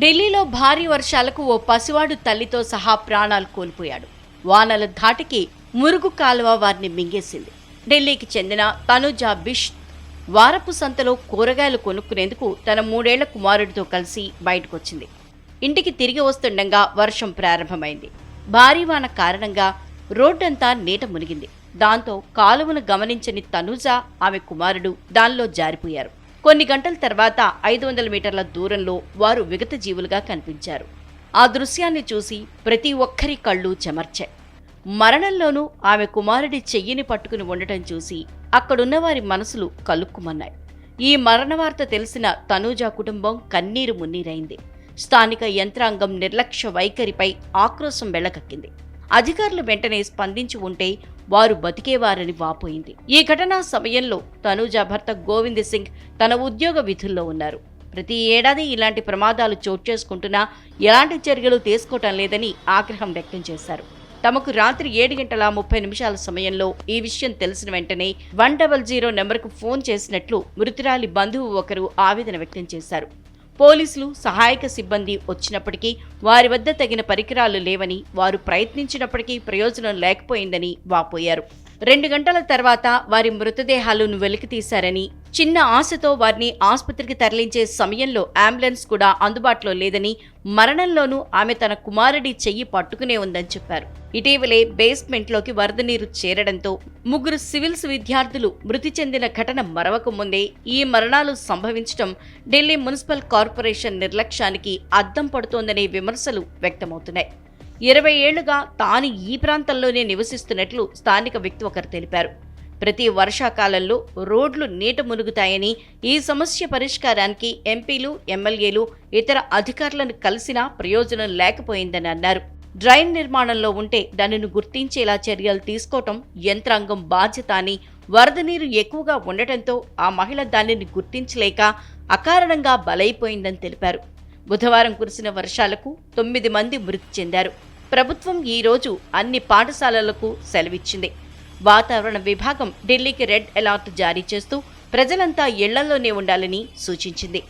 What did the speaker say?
ఢిల్లీలో భారీ వర్షాలకు ఓ పసివాడు తల్లితో సహా ప్రాణాలు కోల్పోయాడు. వానల ధాటికి మురుగు కాలువ వారిని మింగేసింది. ఢిల్లీకి చెందిన తనుజా బిష్ వారపు సంతలో కూరగాయలు కొనుక్కునేందుకు తన మూడేళ్ళ కుమారుడితో కలిసి బయటకొచ్చింది. ఇంటికి తిరిగి వస్తుండగా వర్షం ప్రారంభమైంది. భారీ వాన కారణంగా రోడ్డంతా నీట మునిగింది. దాంతో కాలువను గమనించని తనుజ ఆమె కుమారుడు దానిలో జారిపోయారు. కొన్ని గంటల తర్వాత ఐదు వందల మీటర్ల దూరంలో వారు విగత జీవులుగా కనిపించారు. ఆ దృశ్యాన్ని చూసి ప్రతి ఒక్కరి కళ్ళు చెమర్చాయి. మరణంలోనూ ఆమె కుమారుడి చెయ్యిని పట్టుకుని ఉండటం చూసి అక్కడున్న వారి మనసులు కలుక్కుమన్నాయి. ఈ మరణ వార్త తెలిసిన తనూజా కుటుంబం కన్నీరు మున్నీరైంది. స్థానిక యంత్రాంగం నిర్లక్ష్య వైఖరిపై ఆక్రోశం వెళ్ళకక్కింది అధికారులు వెంటనే స్పందించి ఉంటే వారు బతికేవారని వాపోయింది. ఈ ఘటనా సమయంలో తనూజ భర్త గోవింద్ సింగ్ తన ఉద్యోగ విధుల్లో ఉన్నారు. ప్రతి ఏడాది ఇలాంటి ప్రమాదాలు చోటు చేసుకుంటున్నా ఎలాంటి చర్యలు తీసుకోవటం లేదని ఆగ్రహం వ్యక్తం చేశారు. తమకు రాత్రి ఏడు గంటల ముప్పై నిమిషాల సమయంలో ఈ విషయం తెలిసిన వెంటనే వన్ డబల్ జీరో నెంబర్కు ఫోన్ చేసినట్లు మృతురాలి బంధువు ఒకరు ఆవేదన వ్యక్తం చేశారు. పోలీసులు సహాయక సిబ్బంది వచ్చినప్పటికీ వారి వద్ద తగిన పరికరాలు లేవని వారు ప్రయత్నించినప్పటికీ ప్రయోజనం లేకపోయిందని వాపోయారు. రెండు గంటల తర్వాత వారి మృతదేహాలను వెలికితీశారని చిన్న ఆశతో వారిని ఆసుపత్రికి తరలించే సమయంలో అంబులెన్స్ కూడా అందుబాటులో లేదని మరణంలోనూ ఆమె తన కుమారుడి చెయ్యి పట్టుకునే ఉందని చెప్పారు. ఇటీవలే బేస్మెంట్లోకి వరద నీరు చేరడంతో ముగ్గురు సివిల్స్ విద్యార్థులు మృతి చెందిన ఘటన మరవక ముందే ఈ మరణాలు సంభవించడం ఢిల్లీ మున్సిపల్ కార్పొరేషన్ నిర్లక్ష్యానికి అద్దం పడుతోందనే విమర్శలు వ్యక్తమవుతున్నాయి. ఇరవై ఏళ్ళుగా తాను ఈ ప్రాంతంలోనే నివసిస్తున్నట్లు స్థానిక వ్యక్తి ఒకరు తెలిపారు. ప్రతి వర్షాకాలంలో రోడ్లు నీట మునుగుతాయని ఈ సమస్య పరిష్కారానికి ఎంపీలు ఎమ్మెల్యేలు ఇతర అధికారులను కలిసినా ప్రయోజనం లేకపోయిందని అన్నారు. డ్రైన్ నిర్మాణంలో ఉంటే దానిని గుర్తించేలా చర్యలు తీసుకోవటం యంత్రాంగం బాధ్యత అని వరద నీరు ఎక్కువగా ఉండటంతో ఆ మహిళ దానిని గుర్తించలేక అకారణంగా బలైపోయిందని తెలిపారు. బుధవారం కురిసిన వర్షాలకు తొమ్మిది మంది మృతి చెందారు. ప్రభుత్వం ఈ రోజు అన్ని పాఠశాలలకు సెలవిచ్చింది. వాతావరణ విభాగం ఢిల్లీకి రెడ్ అలర్ట్ జారీ చేస్తూ ప్రజలంతా ఇళ్ళలోనే ఉండాలని సూచించింది.